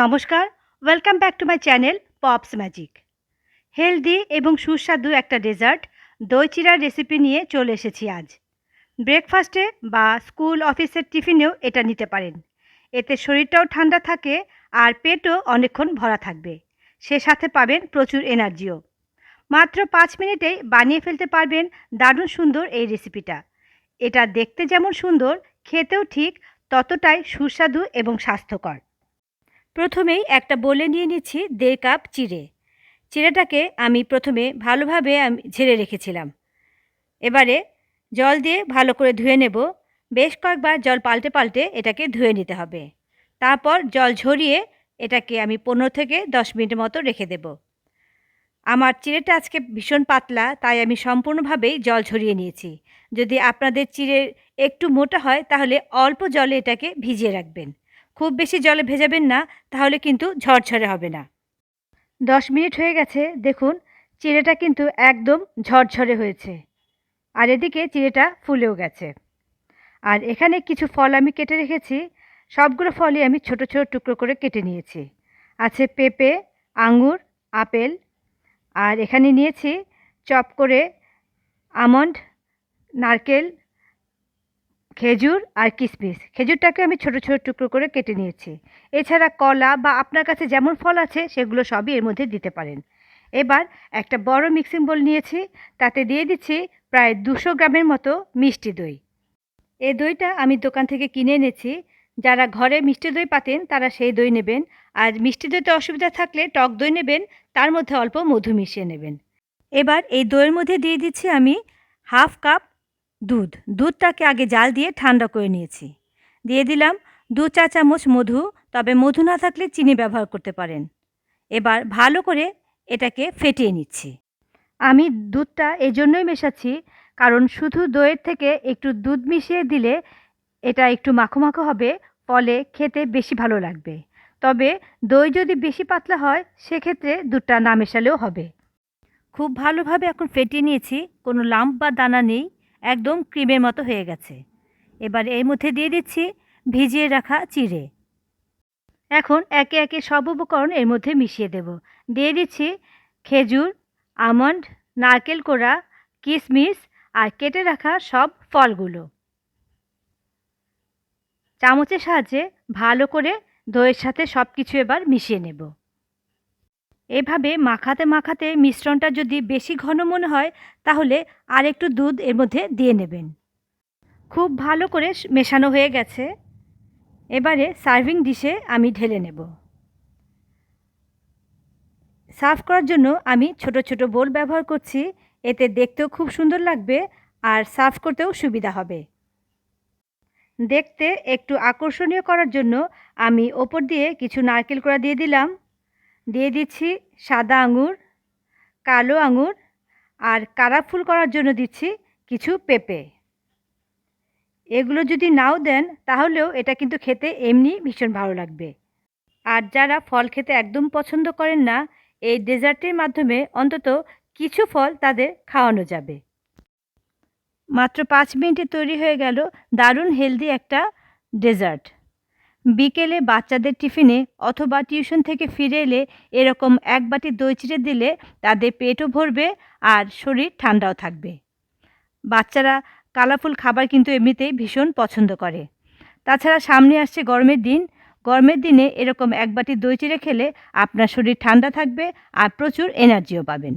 নমস্কার welcome back to my channel Pops Magic healthy এবং সুস্বাদু একটা ডেজার্ট দই চিরার রেসিপি নিয়ে চলে এসেছি আজ। ব্রেকফাস্টে বা স্কুল অফিসের টিফিনেও এটা নিতে পারেন। এতে শরীরটাও ঠান্ডা থাকে আর পেটও অনেকক্ষণ ভরা থাকবে। সে সাথে পাবেন প্রচুর এনার্জিও মাত্র পাঁচ মিনিটেই বানিয়ে ফেলতে পারবেন দারুণ সুন্দর এই রেসিপিটা এটা দেখতে যেমন সুন্দর, খেতেও ঠিক, ততটাই সুস্বাদু এবং স্বাস্থ্যকর। প্রথমেই একটা বলে নিয়ে নিচ্ছি দেড় কাপ চিড়ে। চিড়েটাকে আমি প্রথমে ভালোভাবে আমি, ঝেড়ে রেখেছিলাম। এবারে জল দিয়ে ভালো করে ধুয়ে নেব। বেশ কয়েকবার জল পাল্টে পাল্টে এটাকে ধুয়ে নিতে হবে। তারপর জল ঝরিয়ে এটাকে আমি পনেরো থেকে দশ মিনিট মতো রেখে দেব। আমার চিড়েটা আজকে ভীষণ পাতলা, তাই আমি সম্পূর্ণভাবেই জল ঝরিয়ে নিয়েছি। যদি আপনাদের চিড়ে একটু মোটা হয়, তাহলে অল্প জলে এটাকে ভিজিয়ে রাখবেন। খুব বেশি জলে ভেজাবেন না, তাহলে কিন্তু ঝরঝরে হবে না। দশ মিনিট হয়ে গেছে, দেখুন, চিড়েটা কিন্তু একদম ঝরঝরে হয়েছে। আর এদিকে চিড়েটা ফুলেও গেছে। আর এখানে কিছু ফল আমি কেটে রেখেছি, সবগুলো ফলই আমি ছোট ছোট টুকরো করে কেটে নিয়েছি। আছে পেঁপে, আঙুর, আপেল, আর এখানে নিয়েছি চপ করে আমন্ড, নারকেল খেজুর আর কিশমিশ খেজুরটাকে আমি ছোট ছোট টুকরো করে কেটে নিয়েছি। এছাড়া কলা বা আপনার কাছে যেমন ফল আছে, সেগুলো সবই এর মধ্যে দিতে পারেন। এবার একটা বড় মিক্সিং বোল নিয়েছি, তাতে দিয়ে দিচ্ছি প্রায় দুশো গ্রামের মতো মিষ্টি দই। এই দইটা আমি দোকান থেকে কিনে এনেছি। যারা ঘরে মিষ্টি দই পাতেন, তারা সেই দই নেবেন। আর মিষ্টি দইতে অসুবিধা থাকলে টক দই নেবেন, তার মধ্যে অল্প মধু মিশিয়ে নেবেন। এবার এই দইয়ের মধ্যে দিয়ে দিচ্ছি আমি হাফ কাপ দুধ। দুধটাকে আগে জাল দিয়ে ঠান্ডা করে নিয়েছি। দিয়ে দিলাম দু চা চামচ মধু, তবে মধু না থাকলে চিনি ব্যবহার করতে পারেন। এবার ভালো করে এটাকে ফেটিয়ে নিচ্ছি। আমি দুধটা এই জন্যই মেশাচ্ছি, কারণ শুধু দইয়ের থেকে একটু দুধ মিশিয়ে দিলে এটা একটু মাখো মাখো হবে, ফলে খেতে বেশি ভালো লাগবে। তবে দই যদি বেশি পাতলা হয়, সেক্ষেত্রে দুধটা না মেশালেও হবে। খুব ভালোভাবে এখন ফেটিয়ে নিয়েছি, কোনো লাম্প বা দানা নেই। একদম ক্রিমের মতো হয়ে গেছে। এবার এর মধ্যে দিয়ে দিচ্ছি ভিজিয়ে রাখা চিড়ে। এখন একে একে সব উপকরণ এর মধ্যে মিশিয়ে দেব। দিয়ে দিচ্ছি খেজুর, আমন্ড, নারকেল কোড়া কিশমিশ আর কেটে রাখা সব ফলগুলো। চামচের সাহায্যে ভালো করে দইয়ের সাথে সব কিছু এবার মিশিয়ে নেব। এভাবে মাখাতে মাখাতে মিশ্রণটা যদি বেশি ঘন মনে হয়, তাহলে আর একটু দুধ এর মধ্যে দিয়ে নেবেন। খুব ভালো করে মেশানো হয়ে গেছে। এবারে সার্ভিং ডিশে আমি ঢেলে নেব। সার্ভ করার জন্য আমি ছোট ছোট বোল ব্যবহার করছি। এতে দেখতেও খুব সুন্দর লাগবে আর সার্ভ করতেও সুবিধা হবে। দেখতে একটু আকর্ষণীয় করার জন্য আমি ওপর দিয়ে কিছু নারকেল কোড়া দিয়ে দিলাম। দিয়ে দিচ্ছি সাদা আঙুর, কালো আঙুর আর কালারফুল করার জন্য দিচ্ছি কিছু পেঁপে। এগুলো যদি নাও দেন তাহলেও এটা কিন্তু খেতে এমনি ভীষণ ভালো লাগবে। আর যারা ফল খেতে একদম পছন্দ করেন না, এই ডেজার্টের মাধ্যমে অন্তত কিছু ফল তাদের খাওয়ানো যাবে। মাত্র পাঁচ মিনিটে তৈরি হয়ে গেল দারুণ হেলদি একটা ডেজার্ট। বিকেলে বাচ্চাদের টিফিনে অথবা টিউশন থেকে ফিরে এলে এরকম এক বাটি দই চিড়ে দিলে তাদের পেটও ভরবে আর শরীর ঠান্ডাও থাকবে। বাচ্চারা কালারফুল খাবার কিন্তু এমনিতেই ভীষণ পছন্দ করে। তাছাড়া সামনে আসছে গরমের দিন। গরমের দিনে এরকম এক বাটি দই চিড়ে খেলে আপনার শরীর ঠান্ডা থাকবে আর প্রচুর এনার্জিও পাবেন।